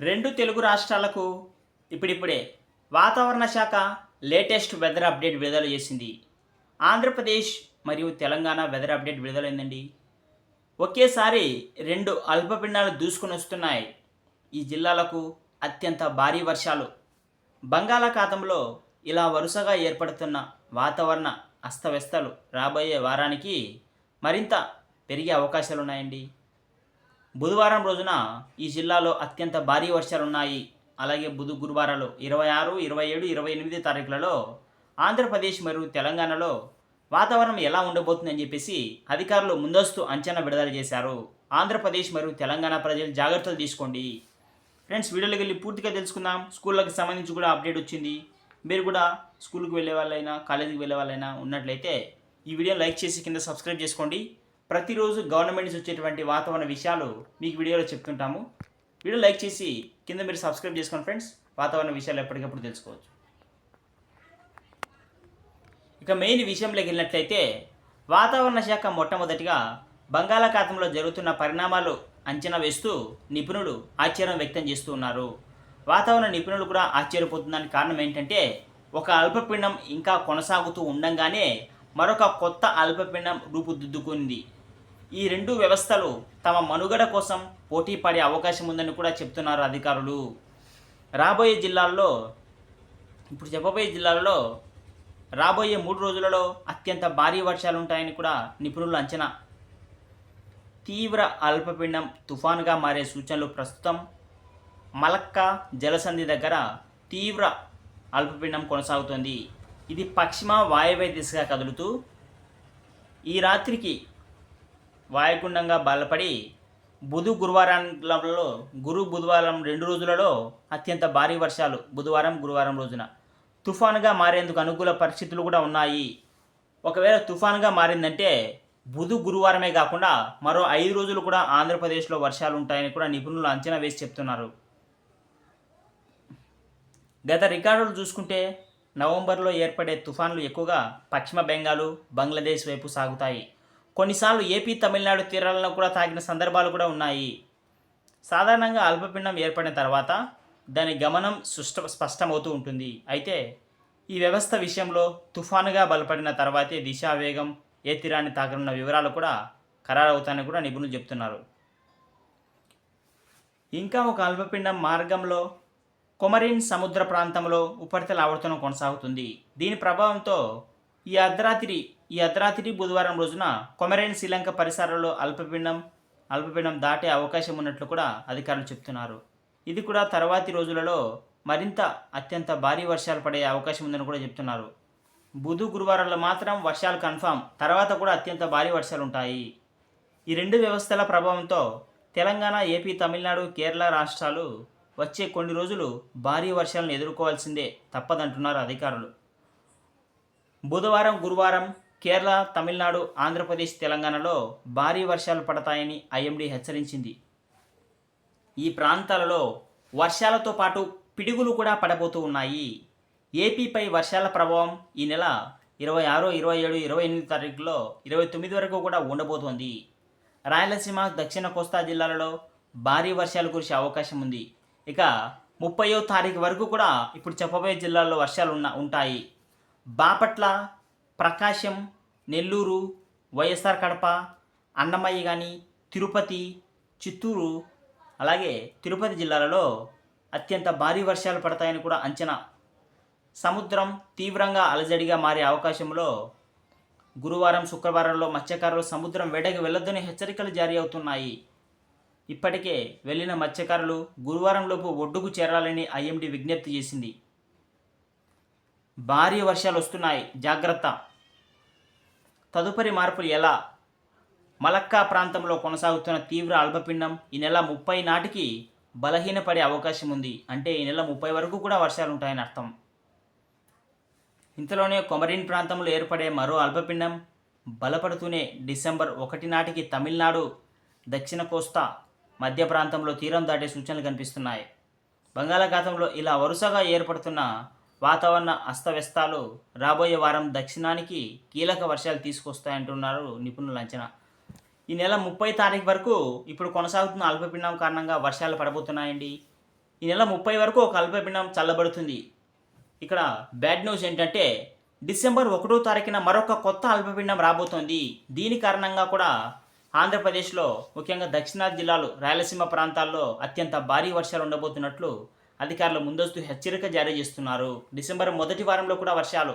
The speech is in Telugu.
రెండు తెలుగు రాష్ట్రాలకు ఇప్పుడిప్పుడే వాతావరణ శాఖ లేటెస్ట్ వెదర్ అప్డేట్ విడుదల చేసింది. ఆంధ్రప్రదేశ్ మరియు తెలంగాణ వెదర్ అప్డేట్ విడుదలైందండి. ఒకేసారి రెండు అల్పపిండాలు దూసుకొని వస్తున్నాయి. ఈ జిల్లాలకు అత్యంత భారీ వర్షాలు. బంగాళాఖాతంలో ఇలా వరుసగా ఏర్పడుతున్న వాతావరణ అస్తవ్యస్తలు రాబోయే వారానికి మరింత పెరిగే అవకాశాలు ఉన్నాయండి బుధవారం రోజున ఈ జిల్లాలో అత్యంత భారీ వర్షాలు ఉన్నాయి అలాగే బుధ గురువారాలు ఇరవై ఆరు ఇరవై ఏడు ఇరవై ఎనిమిది తారీఖులలో ఆంధ్రప్రదేశ్ మరియు తెలంగాణలో వాతావరణం ఎలా ఉండబోతుందని చెప్పేసి అధికారులు ముందస్తు అంచనా విడుదల చేశారు. ఆంధ్రప్రదేశ్ మరియు తెలంగాణ ప్రజలు జాగ్రత్తలు తీసుకోండి. ఫ్రెండ్స్ వీడియోలోకి వెళ్ళి పూర్తిగా తెలుసుకుందాం. స్కూళ్ళకి సంబంధించి కూడా అప్డేట్ వచ్చింది. మీరు కూడా స్కూల్కి వెళ్ళే వాళ్ళైనా కాలేజీకి వెళ్ళే వాళ్ళైనా ఉన్నట్లయితే ఈ వీడియో లైక్ చేసి కింద సబ్స్క్రైబ్ చేసుకోండి. ప్రతిరోజు గవర్నమెంట్ నుంచి వచ్చేటువంటి వాతావరణ విషయాలు మీకు వీడియోలో చెప్తుంటాము. వీడియో లైక్ చేసి కింద మీరు సబ్స్క్రైబ్ చేసుకోండి ఫ్రెండ్స్ వాతావరణ విషయాలు ఎప్పటికప్పుడు తెలుసుకోవచ్చు. ఇక మెయిన్ విషయంలోకి వెళ్ళినట్లయితే వాతావరణ శాఖ మొట్టమొదటిగా బంగాళాఖాతంలో జరుగుతున్న పరిణామాలు అంచనా వేస్తూ నిపుణులు ఆశ్చర్యం వ్యక్తం చేస్తూ ఉన్నారు. వాతావరణ నిపుణులు కూడా ఆశ్చర్యపోతుందానికి కారణం ఏంటంటే ఒక అల్పపిండం ఇంకా కొనసాగుతూ ఉండంగానే మరొక కొత్త అల్పపిండం రూపుదిద్దుకుంది. ఈ రెండు వ్యవస్థలు తమ మనుగడ కోసం పోటీ పడే అవకాశం ఉందని కూడా చెప్తున్నారు అధికారులు. రాబోయే జిల్లాల్లో ఇప్పుడు చెప్పబోయే జిల్లాలలో రాబోయే మూడు రోజులలో అత్యంత భారీ వర్షాలు ఉంటాయని కూడా నిపుణులు అంచనా. తీవ్ర అల్పపీండం తుఫానుగా మారే సూచనలు ప్రస్తుతం మలక్కా జలసంధి దగ్గర తీవ్ర అల్పపీండం కొనసాగుతోంది. ఇది పశ్చిమ వాయువ్య దిశగా కదులుతూ ఈ రాత్రికి వాయుగుండంగా బలపడి బుధు గురువారాలలో గురు బుధవారం రెండు రోజులలో అత్యంత భారీ వర్షాలు బుధవారం గురువారం రోజున. తుఫానుగా మారేందుకు అనుకూల పరిస్థితులు కూడా ఉన్నాయి. ఒకవేళ తుఫానుగా మారిందంటే బుధు గురువారమే కాకుండా మరో ఐదు రోజులు కూడా ఆంధ్రప్రదేశ్లో వర్షాలు ఉంటాయని కూడా నిపుణులు అంచనా వేసి చెప్తున్నారు. గత రికార్డులు చూసుకుంటే నవంబర్లో ఏర్పడే తుఫాన్లు ఎక్కువగా పశ్చిమ బెంగాలు బంగ్లాదేశ్ వైపు సాగుతాయి. కొన్నిసార్లు ఏపీ తమిళనాడు తీరాలను కూడా తాకిన సందర్భాలు కూడా ఉన్నాయి. సాధారణంగా అల్పపిండం ఏర్పడిన తర్వాత దాని గమనం సుష్ట స్పష్టమవుతూ ఉంటుంది. అయితే ఈ వ్యవస్థ విషయంలో తుఫానుగా బలపడిన తర్వాతే దిశా వేగం ఏ తీరాన్ని తాకనున్న వివరాలు కూడా ఖరారవుతాయని కూడా నిపుణులు చెప్తున్నారు. ఇంకా ఒక అల్పపిండం మార్గంలో కొమరిన్ సముద్ర ప్రాంతంలో ఉపరితల ఆవర్తనం కొనసాగుతుంది. దీని ప్రభావంతో ఈ అర్ధరాత్రి ఈ అర్ధరాత్రి బుధవారం రోజున కొమరైన్ శ్రీలంక పరిసరాల్లో అల్పపీండం అల్పపీండం దాటే అవకాశం ఉన్నట్లు కూడా అధికారులు చెప్తున్నారు. ఇది కూడా తర్వాతి రోజులలో మరింత అత్యంత భారీ వర్షాలు పడే అవకాశం ఉందని కూడా చెప్తున్నారు. బుధు గురువారాల్లో మాత్రం వర్షాలు కన్ఫామ్ తర్వాత కూడా అత్యంత భారీ వర్షాలు ఉంటాయి. ఈ రెండు వ్యవస్థల ప్రభావంతో తెలంగాణ ఏపీ తమిళనాడు కేరళ రాష్ట్రాలు వచ్చే కొన్ని రోజులు భారీ వర్షాలను ఎదుర్కోవాల్సిందే తప్పదంటున్నారు అధికారులు. బుధవారం గురువారం కేరళ తమిళనాడు ఆంధ్రప్రదేశ్ తెలంగాణలో భారీ వర్షాలు పడతాయని ఐఎండీ హెచ్చరించింది. ఈ ప్రాంతాలలో వర్షాలతో పాటు పిడుగులు కూడా పడబోతూ ఉన్నాయి. ఏపీపై వర్షాల ప్రభావం ఈ నెల ఇరవై ఆరు ఇరవై ఏడు ఇరవై ఎనిమిది తారీఖులో ఇరవై తొమ్మిది వరకు కూడా ఉండబోతోంది. రాయలసీమ దక్షిణ కోస్తా జిల్లాలలో భారీ వర్షాలు కురిసే అవకాశం ఉంది. ఇక ముప్పయో తారీఖు వరకు కూడా ఇప్పుడు చెప్పబోయే జిల్లాల్లో వర్షాలు ఉన్న ఉంటాయి. బాపట్ల ప్రకాశం నెల్లూరు వైఎస్ఆర్ కడప అన్నమయ్య కానీ తిరుపతి చిత్తూరు అలాగే తిరుపతి జిల్లాలలో అత్యంత భారీ వర్షాలు పడతాయని కూడా అంచనా. సముద్రం తీవ్రంగా అలజడిగా మారే అవకాశంలో గురువారం శుక్రవారంలో మత్స్యకారులు సముద్రం వేడకి వెళ్ళొద్దని హెచ్చరికలు జారీ అవుతున్నాయి. ఇప్పటికే వెళ్ళిన మత్స్యకారులు గురువారంలోపు ఒడ్డుకు చేరాలని ఐఎండీ విజ్ఞప్తి చేసింది. భారీ వర్షాలు వస్తున్నాయి. జాగ్రత్త. తదుపరి మార్పులు ఎలా? మలక్కా ప్రాంతంలో కొనసాగుతున్న తీవ్ర అల్పపిండం ఈ నెల ముప్పై నాటికి బలహీనపడే అవకాశం ఉంది. అంటే ఈ నెల ముప్పై వరకు కూడా వర్షాలు ఉంటాయని అర్థం. ఇంతలోనే కొమరిన్ ప్రాంతంలో ఏర్పడే మరో అల్పపిండం బలపడుతూనే డిసెంబర్ ఒకటి నాటికి తమిళనాడు దక్షిణ కోస్తా మధ్య ప్రాంతంలో తీరం దాటే సూచనలు కనిపిస్తున్నాయి. బంగాళాఖాతంలో ఇలా వరుసగా ఏర్పడుతున్న వాతావరణ అస్తవ్యస్తాలు రాబోయే వారం దక్షిణానికి కీలక వర్షాలు తీసుకొస్తాయంటున్నారు నిపుణుల అంచనా. ఈ నెల ముప్పై తారీఖు వరకు ఇప్పుడు కొనసాగుతున్న అల్పపీడనం కారణంగా వర్షాలు పడబోతున్నాయండి. ఈ నెల ముప్పై వరకు ఒక అల్పపీడనం చల్లబడుతుంది. ఇక్కడ బ్యాడ్ న్యూస్ ఏంటంటే డిసెంబర్ ఒకటో తారీఖున మరొక కొత్త అల్పపీడనం రాబోతోంది. దీని కారణంగా కూడా ఆంధ్రప్రదేశ్లో ముఖ్యంగా దక్షిణాది జిల్లాలు రాయలసీమ ప్రాంతాల్లో అత్యంత భారీ వర్షాలు ఉండబోతున్నట్లు అధికారులు ముందస్తు హెచ్చరిక జారీ చేస్తున్నారు. డిసెంబర్ మొదటి వారంలో కూడా వర్షాలు